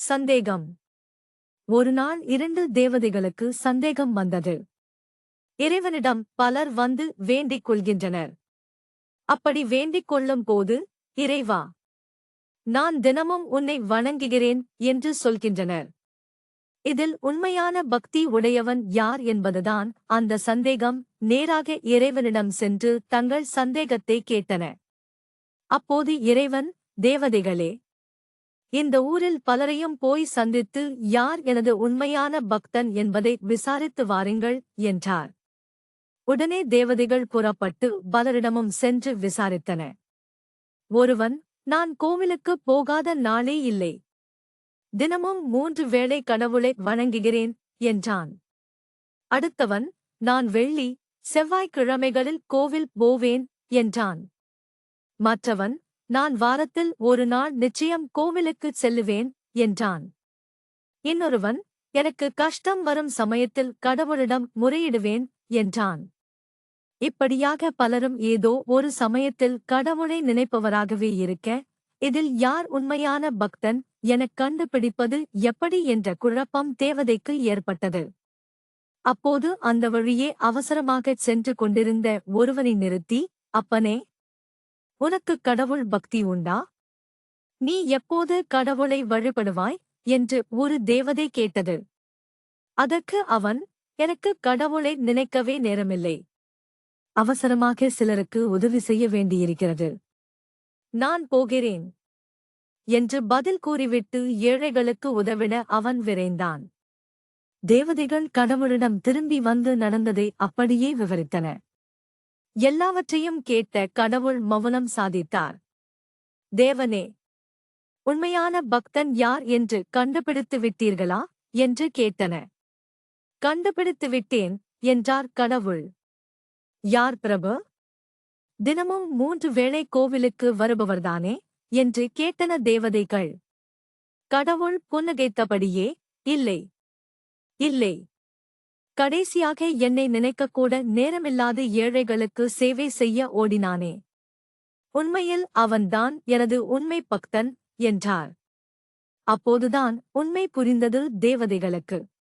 சந்தேகம். ஒரு நாள் இரண்டு தேவதைகளுக்கு சந்தேகம் வந்தது. இறைவனிடம் பலர் வந்து வேண்டிக் கொள்கின்றனர். அப்படி வேண்டிக் கொள்ளும் போது இறைவா நான் தினமும் உன்னை வணங்குகிறேன் என்று சொல்கின்றனர். இதில் உண்மையான பக்தி உடையவன் யார் என்பதுதான் அந்த சந்தேகம். நேராக இறைவனிடம் சென்று தங்கள் சந்தேகத்தை கேட்டன. அப்போது இறைவன் தேவதைகளே இந்த ஊரில் பலரையும் போய் சந்தித்து யார் எனது உண்மையான பக்தன் என்பதை விசாரித்து வாருங்கள் என்றார். உடனே தேவதைகள் புறப்பட்டு பலரிடமும் சென்று விசாரித்தன. ஒருவன் நான் கோவிலுக்கு போகாத நாளே இல்லை. தினமும் மூன்று வேளை கடவுளை வணங்குகிறேன் என்றான். அடுத்தவன் நான் வெள்ளி செவ்வாய்க்கிழமைகளில் கோவில் போவேன் என்றான். மற்றவன் நான் வாரத்தில் ஒரு நாள் நிச்சயம் கோவிலுக்குச் செல்லுவேன் என்றான். இன்னொருவன் எனக்கு கஷ்டம் வரும் சமயத்தில் கடவுளிடம் முறையிடுவேன் என்றான். இப்படியாக பலரும் ஏதோ ஒரு சமயத்தில் கடவுளை நினைப்பவராகவே இருக்க இதில் யார் உண்மையான பக்தன்? எனக் கண்டுபிடிப்பது எப்படி என்ற குழப்பம் தேவதைக்கு ஏற்பட்டது. அப்போது அந்த வழியே அவசரமாகச் சென்று கொண்டிருந்த ஒருவனை நிறுத்தி அப்பனே உனக்கு கடவுள் பக்தி உண்டா? நீ எப்போது கடவுளை வழிபடுவாய்? என்று ஒரு தேவதை கேட்டது. அதற்கு அவன் எனக்கு கடவுளை நினைக்கவே நேரமில்லை. அவசரமாக சிலருக்கு உதவி செய்ய வேண்டியிருக்கிறது. நான் போகிறேன். என்று பதில் கூறிவிட்டு ஏழைகளுக்கு உதவிட அவன் விரைந்தான். தேவதைகள் கடவுளிடம் திரும்பி வந்து நடந்ததை அப்படியே விவரித்தன. எல்லாவற்றையும் கேட்ட கடவுள் மௌனம் சாதித்தார். தேவனே உண்மையான பக்தன் யார் என்று கண்டுபிடித்து விட்டீர்களா என்று கேட்டன. கண்டுபிடித்து விட்டேன் என்றார் கடவுள். யார் பிரபு? தினமும் மூன்று வேளை கோவிலுக்கு வருபவர்தானே? என்று கேட்டன தேவதைகள். கடவுள் புன்னகைத்தபடியே இல்லை இல்லை. கடைசியாக என்னை நினைக்கக்கூட நேரமில்லாத ஏழைகளுக்கு சேவை செய்ய ஓடினானே. உண்மையில் அவன்தான் எனது உண்மை பக்தன் என்றார். அப்போதுதான் உண்மை புரிந்தது தேவதைகளுக்கு.